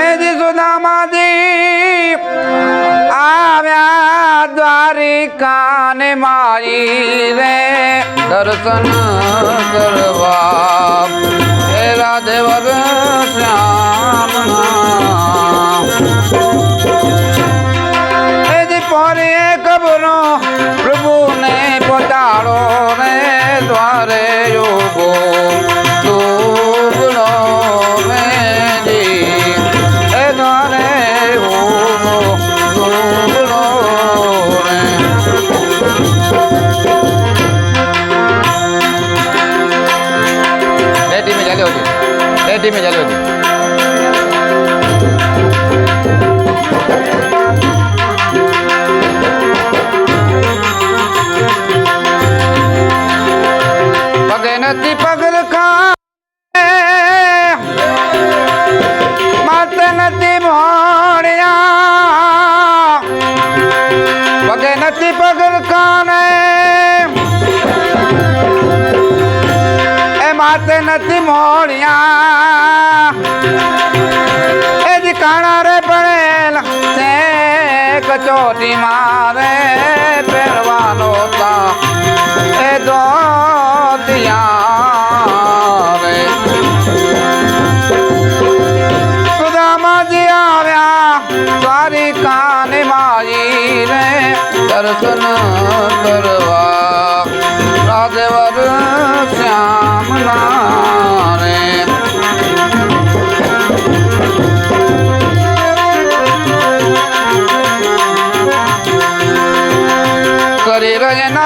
એજી કાને મારી રે દર્શન કરવા. રાધે રાધેવર શ્યામના Oh. નથી પગલ ખાને એ માતે નથી મોડ્યા એ જ કાણા રે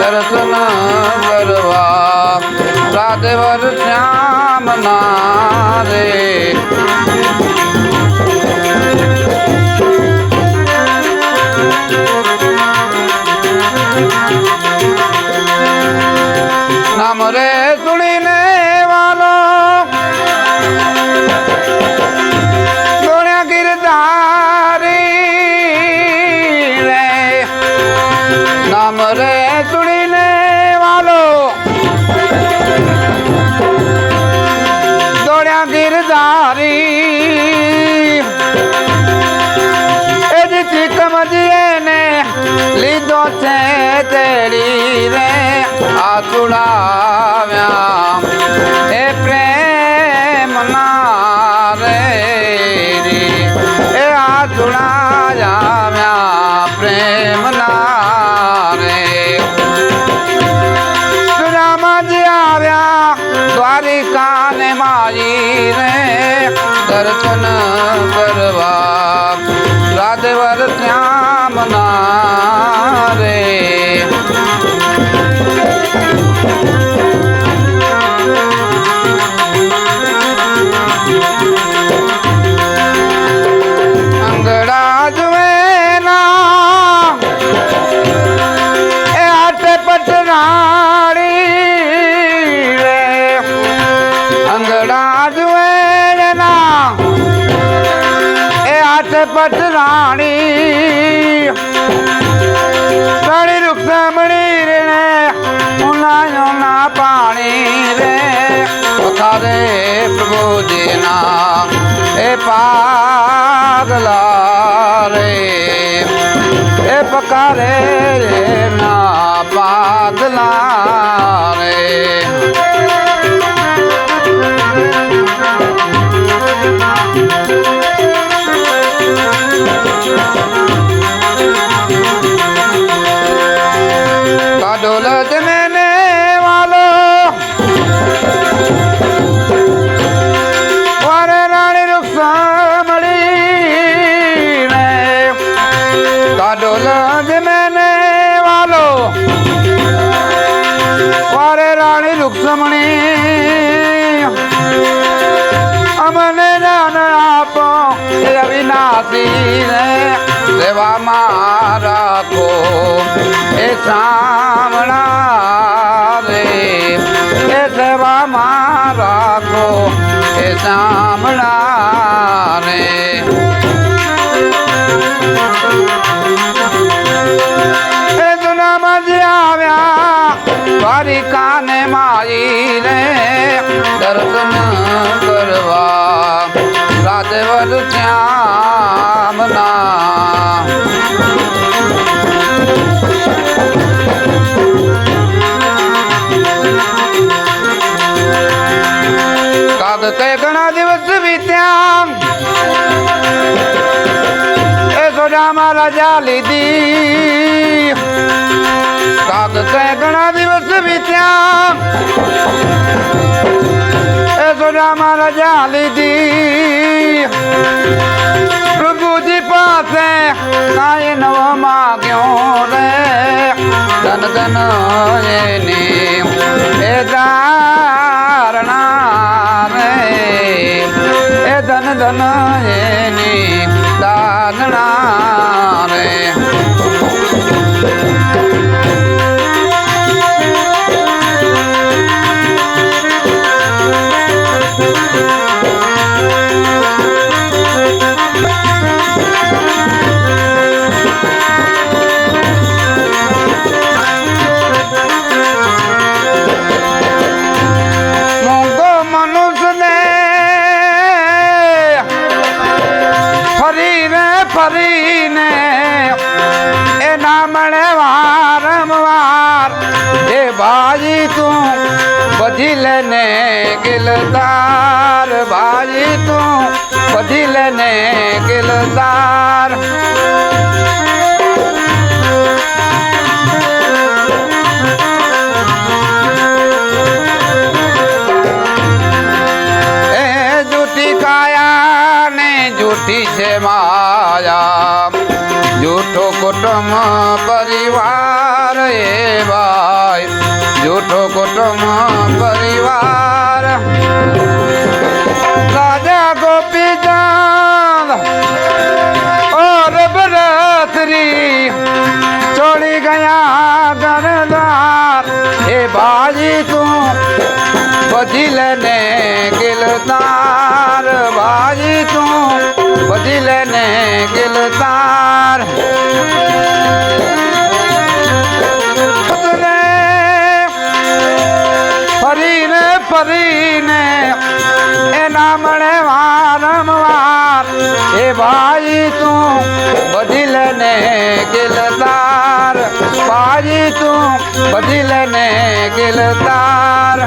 દર્શન કરવા. શ્યામ ના રે ચુડાવ્યા એ પ્રેમ ના રે. એ આ ચુડાવ્યા પ્રેમ ના રે સુરામાજી આવ્યા, દ્વારિકાને માઈ રે. દર્શન કરવા. રાધવર શ્યામના રે. અંગડા અંગડા જુએના એ હાથ પટ રાણી રૂક્ષમણી રે ઉનાયો ના પાણી રે. પથારે પ્રભુજીના, એ પાગલા રે. એ પકારે ના પાગલા. আমার এ રજા લીધી. કાગ તે ઘણા દિવસ વીત્યા? એ સોજામાં રજા લીધી. પ્રભુજી પાસે કાંઈ નવો માગ્યો રે. ધન ધન એની એ ધારણા રે. એ ધન ધન એની દાનણા ફરીને એના મળે વારંવાર એ ભાજી તું બધી લેને ગિલદાર ભાજી તું બધી લેને ગિલદાર. કુટુંબ પરિવાર એ ભાઈ. જૂઠો કુટુંબ પરિવાર. રાજા ગોપી ઓર બરતરી ચોડી ગયા ગરદાર હે ભાઈ તું બધી લેને ગિલતાર ભાઈ તું બધી લેને ગિલતાર. ફરીને ફરીને એના મળે વારંવાર એ ભાઈ તું બધી લેને ગિલતાર ભાઈ તું બધી લેને ગિલતાર.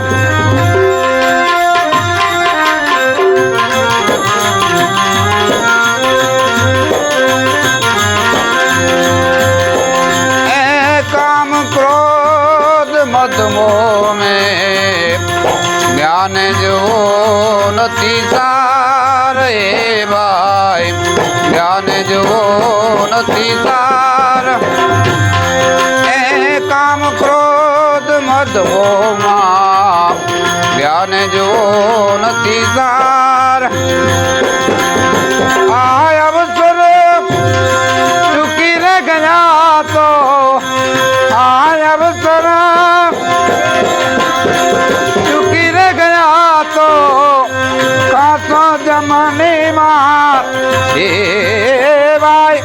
નથી સાર એ ભાઈ જ્ઞાન જુઓ નથી સાર એ કામ ક્રોધ મદમોમાં જ્ઞાન જુઓ નથી સાર આ ભાઈ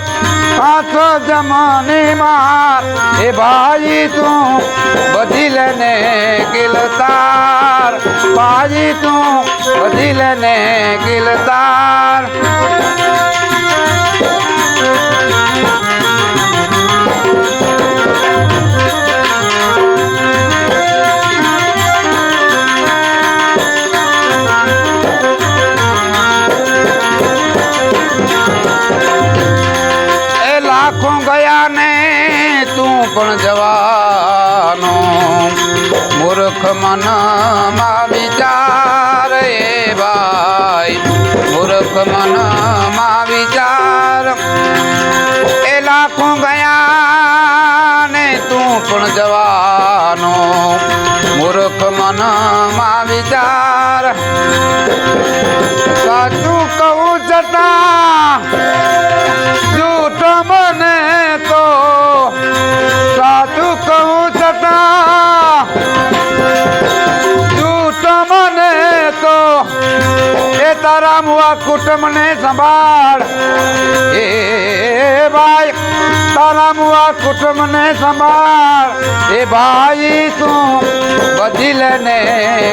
કાસો જમની માર. એ ભાઈ તું બધી લેને ગિલતાર. ભાઈ તું બધી લેને ગિલતાર. જવાનો મૂર્ખ મનમાં વિચાર. સાચું મુઆ કુટુંબને સંભાળ. એ ભાઈ તારા મુઆ કુટુંબને સંભાળ. એ ભાઈ તું બદલ ને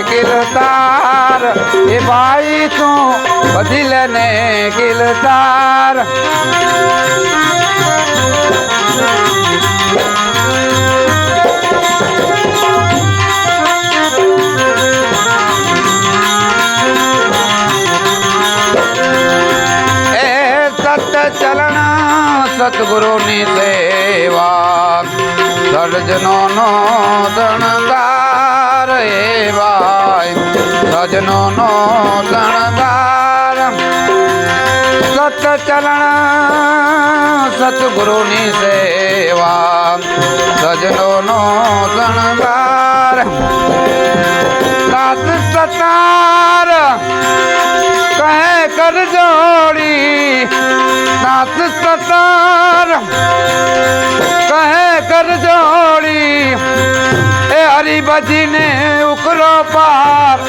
કિલતાર એ ભાઈ તું બદલ ને સતગુરુની સેવા સજનો નો શણગાર. સાત સતાર કહે કર જોડી. સાત સતાર કહે કર જોડી. એ હરિભજીને ઉકરો પાર.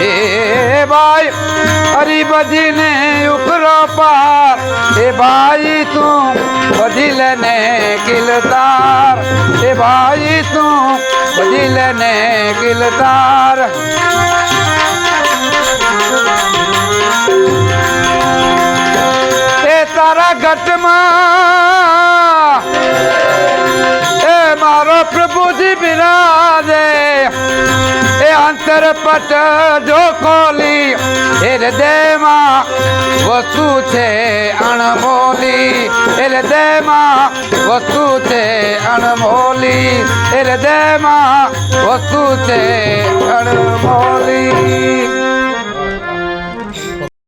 એ ભાઈ હરિભજીને ઉપરો પાર. એ ભાઈ તું બધી લેને કિલતાર. એ ભાઈ તું બધી લેને કિલતાર. એ તારા ઘટમાં એ મારો પ્રભુજી બિરાજે. એ પટ જો કોલી હૃદયમાં વસ્તુ છે અણમોલી. હૃદયમાં વસ્તુ છે અણમોલી. હૃદયમાં વસ્તુ છે અણમોલી.